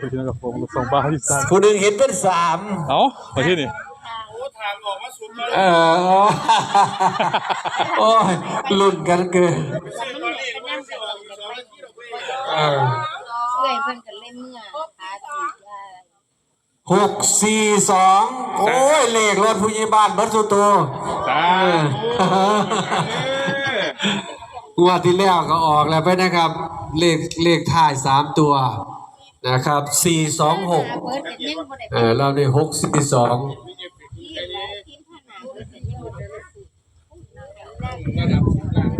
ไปที่นั่นกับผมส่งบ้าที่ซ่านผู้หนึ่งเห็นเป็นสามเอ้าไปที่นี่เออโอ้ยลุ้นกันเกินเออเอื่อยเพิ่นก็เล่นเมื่อหาถือว่าหกสี่สองโอ้ยเลขรถผู้ใหญ่บ้านเบิดสุดตัวตาเอองวดที่แล้วก็ออกแล้วไปนะครับ เลขเลขท้ายสามตัว นะครับสี่สองหกเบิดเป็นยังบ่ได้เออเราได้หกสี่สองที่แล้วทีมขนาดเบิดเป็นยังบ่ได้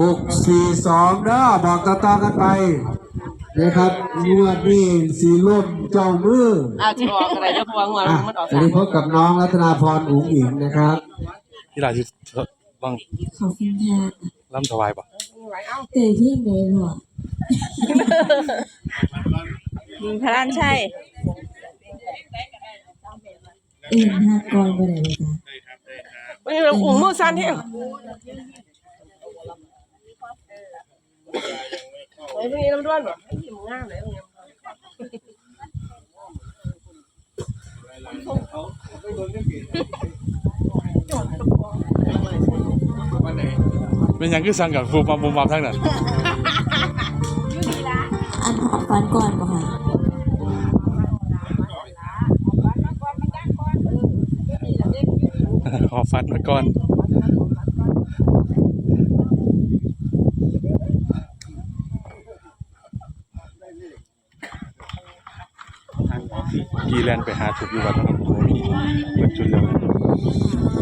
หกสี่สองเด้อบอกต่อๆกันไปนะครับงวดนี้สีล่มเจ้ามืออาจจะออกอะไรจะพวงหัวอะมันออกวันนี้พบกับน้องรัตนาพรอุ๋งอิงนะครับ ที่ลาที่บ้างขอบคุณค่ะล่ำถวายปะเตยที่ไหนหรอ พระรานใช่ เอ็นห้ากองไปไหนเลยจ้ะวันนี้เราอุ้งมือสั้นที่ไอ้พวกนี้น้ำด้วนแบบให้หิมง่ามเลยตรงนี้เป็นหยังคือสั่งกับฟูมาบูมมาทั้งนั้น อันหอฟันก่อนป่ะค่ะ ขอฟันมาก่อนกีแลนไปหาถูกอยู่วัดนะครับผมมีเปิดจุดแล้ว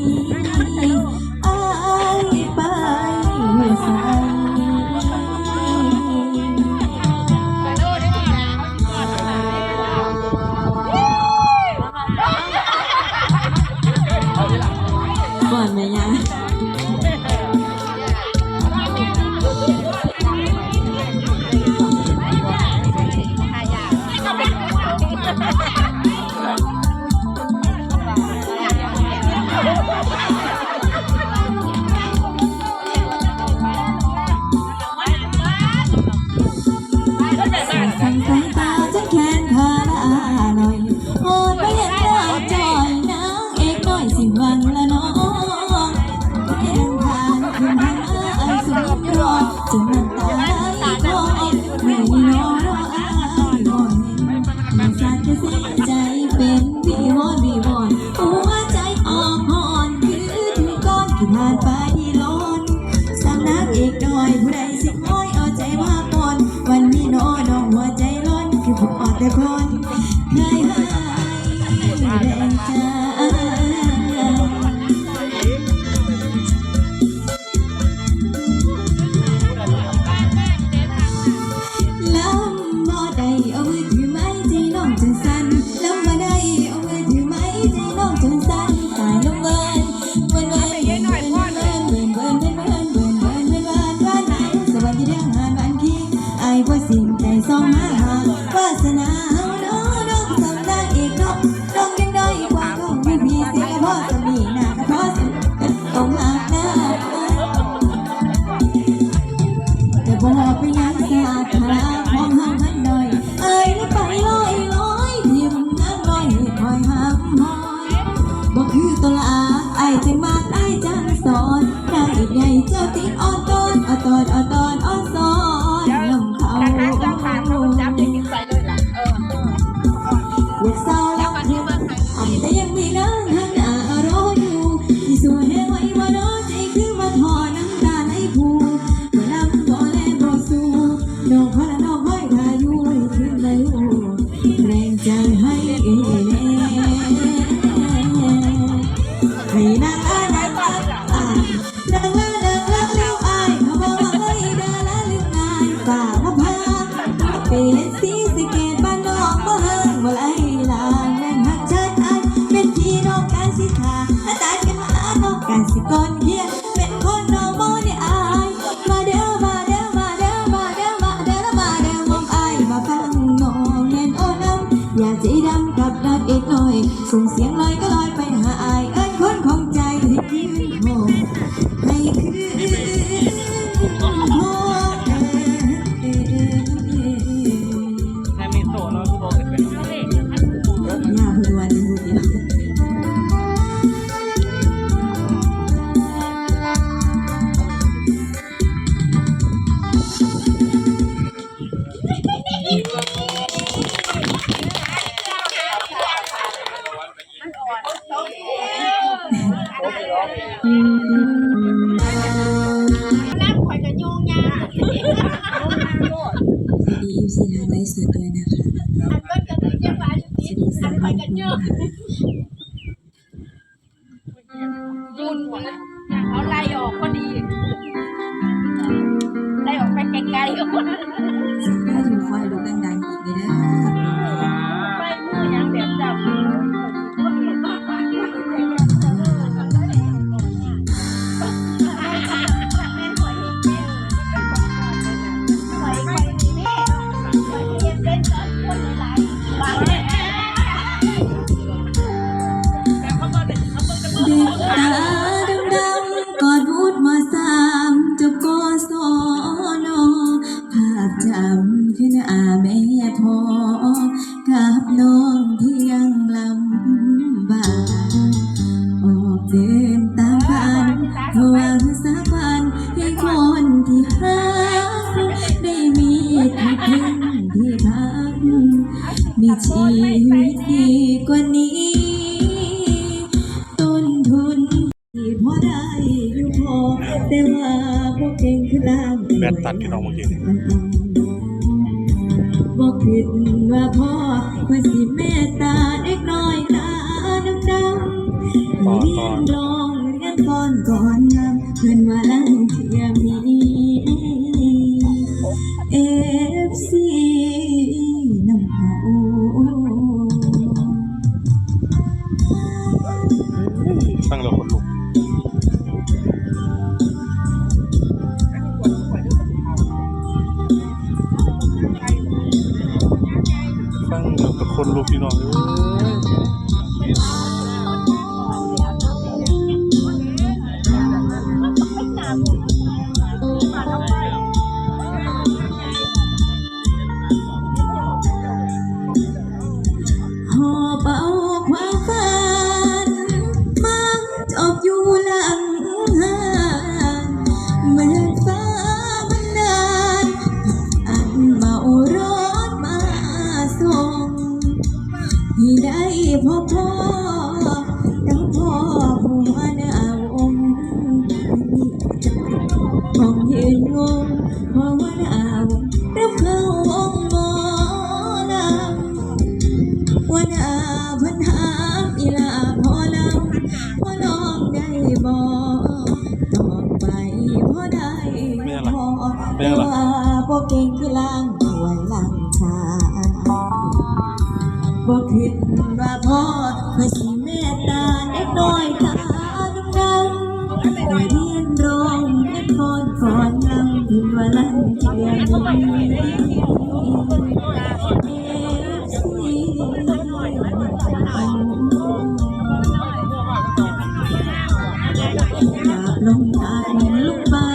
so much. nàng ơi nàng ơi à nàng la nàng la liêu ai mà bao bao bay đà la liêu ngài và mập ha bên xí xí kẹt ba nó mơ hơn là nàng hát chân ai bên khi nó can xí thà hát ai bên nó can xí con kia bên con nó mơ ai mà đeo mà đeo mà đeo mà đeo mà đeo mà đeo mong ai mà phang ngộ nên ô năm nhà dĩ đâm cặp đàn ít nổi sùng xiếng lời เยอะยุนหัวนะเขาไล่ออกก็ดี ชีวิตดีกว่านี้ ต้นทุนที่พอได้อยู่พอแต่ว่าพวกเก่งคือล่างแบนตัดพี่น้องเมื่อกี้นี่ บอกคิดว่าพ่อควรสิเมตตาเด็กน้อยตาดำดำเรียนร้องเรียนก่อนก่อนนำเพื่อนว่าลัง แพบพ่อทั้งพ่อผู้มาหน้าวงมองยืนงงเพราะว่าหน้าวงรับเข้าวงหมอลำวันอาพันหามอีลาพอลำพอลองได้บ่ต่อไปพอได้พอว่าบ่เก่งคือล้างถ้วยล้างชาบ่คิดว่า น้อยตาดำๆได้เรียนร้องเรียนก่อก่อนนำถึงว่าลังเทียนจากลงทาลูกบ้า